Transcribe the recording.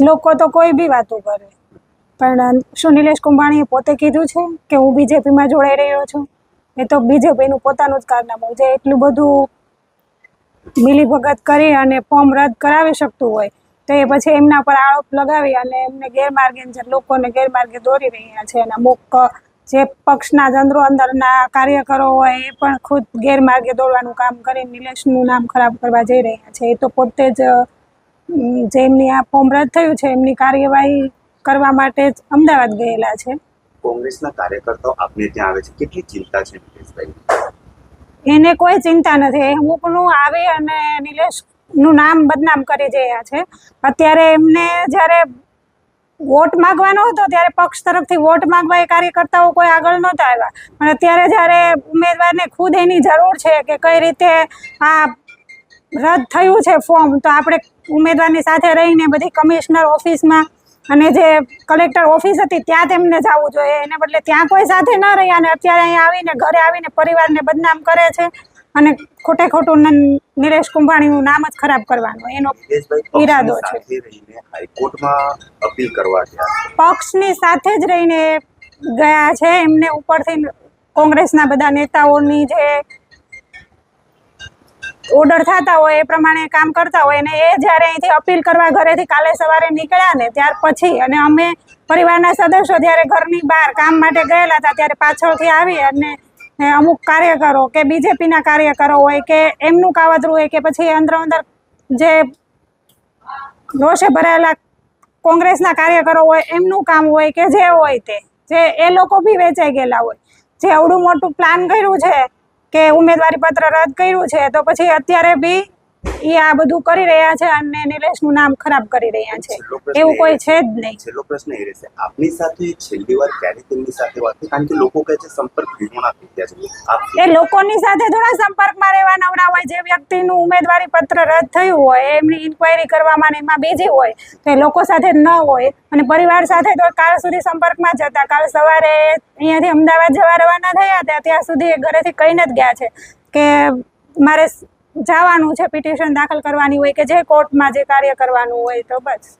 લોકો તો કોઈ બી વાતો કરે. પણ શું નિલેશ કુંભાણીએ પોતે કીધું છે કે હું બીજેપીમાં જોડાઈ રહ્યો છું? એ તો બીજેપીનું પોતાનું જ કારનામું જે એટલું બધું મિલીભગત કરી અને ફોર્મ રદ કરાવી શકતું હોય, તો એ પછી એમના પર આરોપ લગાવી અને એમને ગેરમાર્ગે લોકોને ગેરમાર્ગે દોરી રહ્યા છે અને અમુક જે પક્ષના જંદ્રો અંદરના કાર્યકરો હોય એ પણ ખુદ ગેરમાર્ગે દોડવાનું કામ કરી નિલેશનું નામ ખરાબ કરવા જઈ રહ્યા છે. એ તો પોતે જ અમ, જે એમની આ ફોર્મ રદ થયું છે એમની કાર્યવાહી કરવા માટે જ અમદાવાદ ગયેલા છે. કોંગ્રેસના કાર્યકર્તાઓ આપને ત્યાં આવે છે? કેટલી ચિંતા છે નિલેશભાઈ એને કોઈ ચિંતા નથી. અમુકનું આવી અને નિલેશનું નામ બદનામ કરી રહ્યા છે. અત્યારે એમને જ્યારે વોટ માંગવાનો હતો ત્યારે પક્ષ તરફથી વોટ માંગવા એ કાર્યકર્તાઓ કોઈ આગળ નહોતા આવ્યા. પણ અત્યારે જ્યારે ઉમેદવારને ખુદ એની જરૂર છે કે કઈ રીતે આ રદ થયું છે ફોર્મ તો આપણે ઉમેદવારની સાથે રહીને બધી કમિશનર ઓફિસમાં અને જે કલેક્ટર ઓફિસ હતી ત્યાં તેમને જવું જોઈએ. એને બદલે ત્યાં કોઈ સાથે ન રહ્યા અને અત્યારે અહીંયા આવીને ઘરે આવીને પરિવારને બદનામ કરે છે અને ખોટે ખોટું નિલેશ કુંભાણીનું નામ જ ખરાબ કરવાનું. એનો ઈરાદો છે. હાઈકોર્ટમાં અપીલ કરવા છે પક્ષની સાથે જ રહીને ગયા છે. એમને ઉપરથી કોંગ્રેસના બધા નેતાઓની જે ઓર્ડર થતા હોય, એ પ્રમાણે કામ કરતા હોય અને એ જ્યારે અહીંથી અપીલ કરવા ઘરેથી કાલે સવારે નીકળ્યા ને ત્યાર પછી અને અમે પરિવારના સદસ્યો જ્યારે ઘરની બહાર કામ માટે ગયેલા હતા ત્યારે પાછળથી આવી અને અમુક કાર્યકરો કે બીજેપીના કાર્યકરો હોય કે એમનું કાવતરું હોય કે પછી અંદર અંદર જે રોષે ભરાયેલા કોંગ્રેસના કાર્યકરો હોય, એમનું કામ હોય કે જે હોય તે, જે એ લોકો બી વેચાઈ ગયેલા હોય. જે અવડું મોટું પ્લાન કર્યું છે કે ઉમેદવારી પત્ર રદ કર્યું છે તો પછી અત્યારે બી એ આ બધું કરી રહ્યા છે અને નિલેશનું નામ ખરાબ કરી રહ્યા છે. એવું કોઈ છે જ નહીં. છેલ્લો પ્રશ્ન એ રહેશે આપની સાથે છેલ્લી વાર ક્યારે તેમની સાથે વાત થઈ? કારણ કે લોકો કહે છે સંપર્ક વિહોણા થઈ ગયા છે. એ લોકોની સાથે થોડા સંપર્કમાં રહેવા નવરા હોય જે વ્યક્તિનું ઉમેદવારી પત્ર રદ થયું હોય એમની ઇન્ક્વાયરી કરવામાં એમાં બીજી હોય તો એ લોકો સાથે ન હોય. અને પરિવાર સાથે તો કાલ સુધી સંપર્કમાં જ હતા. કાલ સવારે અહીંયાથી અમદાવાદ જવા રવાના થયા હતા ત્યાં સુધી એ ઘરેથી કહીને જ ગયા છે કે મારે જવાનું છે, પિટિશન દાખલ કરવાની હોય કે જે કોર્ટમાં જે કાર્ય કરવાનું હોય તો બસ.